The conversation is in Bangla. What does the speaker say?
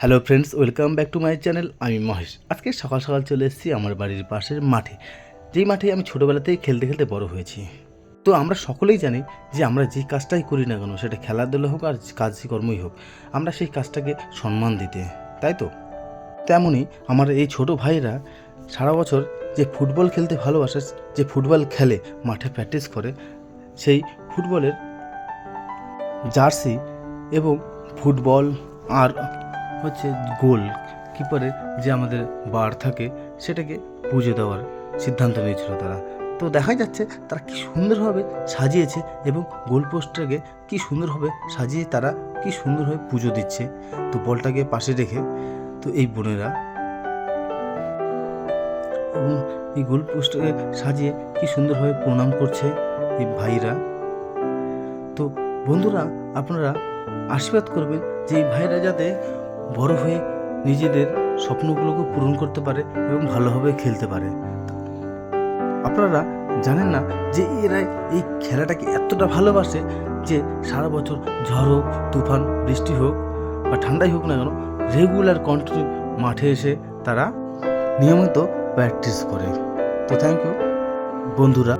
Hello friends welcome back to my channel আমি মহেশ। আজকে সকাল সকাল চলে এসেছি আমার বাড়ির পাশের মাঠে। যেই মাঠে আমি ছোটোবেলাতেই খেলতে খেলতে বড় হয়েছি। তো আমরা সকলেই জানি যে আমরা যে কাজটাই করি না কেন, সেটা খেলাধুলা হোক আর কাজই কর্মই হোক, আমরা সেই কাজটাকে সম্মান দিতে। তাই তো? তেমনই আমার এই ছোট ভাইরা সারা বছর যে ফুটবল খেলতে ভালোবাসে, যে ফুটবল খেলে, মাঠে প্র্যাকটিস করে, সেই ফুটবলের জার্সি এবং ফুটবল আর হচ্ছে গোল কিপারের যে আমাদের বার থাকে সেটাকে পুজো দেওয়ার সিদ্ধান্ত নিয়েছিল তারা। তো দেখা যাচ্ছে তারা কি সুন্দরভাবে সাজিয়েছে এবং গোল পোস্টটাকে কি সুন্দরভাবে সাজিয়ে তারা কি সুন্দরভাবে পুজো দিচ্ছে। তো বলটাকে পাশে রেখে তো এই বোনেরা এবং এই গোল পোস্টটাকে সাজিয়ে কি সুন্দরভাবে প্রণাম করছে এই ভাইরা। তো বন্ধুরা, আপনারা আশীর্বাদ করবেন যে এই ভাইরা যাতে বড় হয়ে নিজেদের স্বপ্নগুলোকে পূরণ করতে পারে এবং ভালোভাবে খেলতে পারে। আপনারা জানেন না যে এরা এই খেলাটাকে এতটা ভালোবাসে যে সারা বছর ঝড় হোক, তুফান, বৃষ্টি হোক বা ঠান্ডাই হোক না কেন রেগুলার কন্টিনিউ মাঠে এসে তারা নিয়মিত প্র্যাকটিস করে। তো থ্যাংক ইউ বন্ধুরা